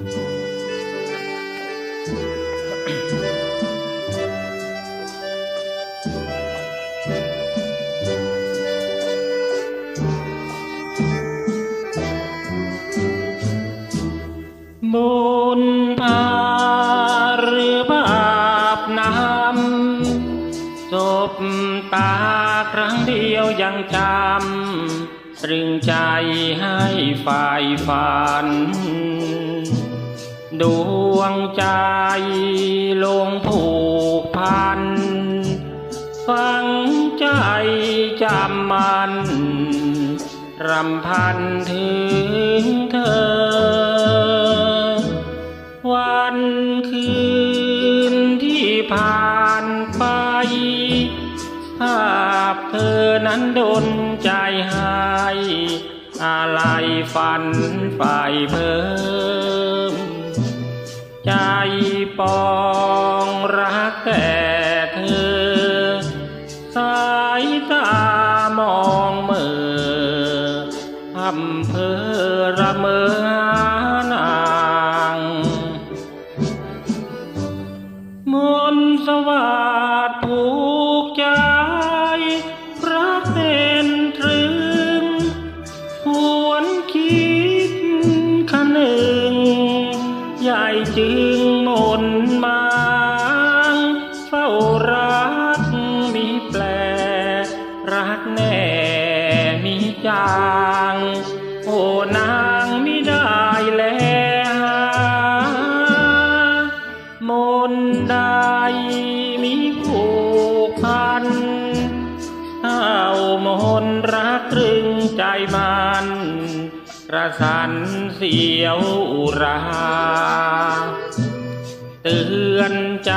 บุญพาหรือบาปน้ำจบตาครั้งเดียวยังจำตรึงใจให้ฝ่ายฝัน ดวงใจลงผูกพันฟังใจจำมันรำพันถึงเธอ วันคืนที่ผ่านไปภาพเธอนั้นดนใจหายอะไรฝันฝ่ายเพิ่ม ใจปองรักแต่เธอ สายตามองเมื่อทำเพอระเมอหนางมนสวัสดผู ใหญ่จึงหมนมางเฝ้ารักมีแปล รักแน่มีจางโอ้นางมิได้แลมนต์ใดมีผูกพันเอามนรักตรึงใจมันก ระสันเสียวอุรา เตือนใจ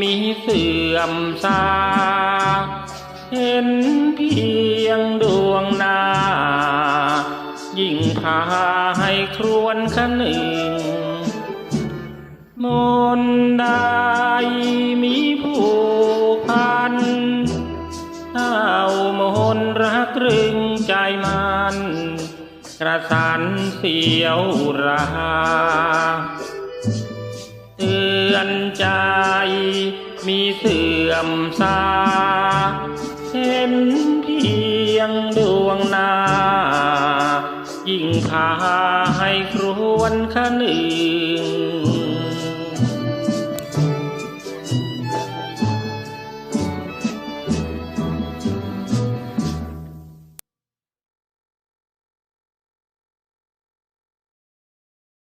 มีเสื่อมซา เห็นเพียงดวงหน้ายิ่งพาให้ครวนคะหนึ่งมนใดมีผูกพันเอามนรักรึงใจมัน กระสันเสียวราเตือนใจมีเสื่อมซาเห็นเพียงดวงนา ยิ่งพาให้ครวนคะหนึ่ง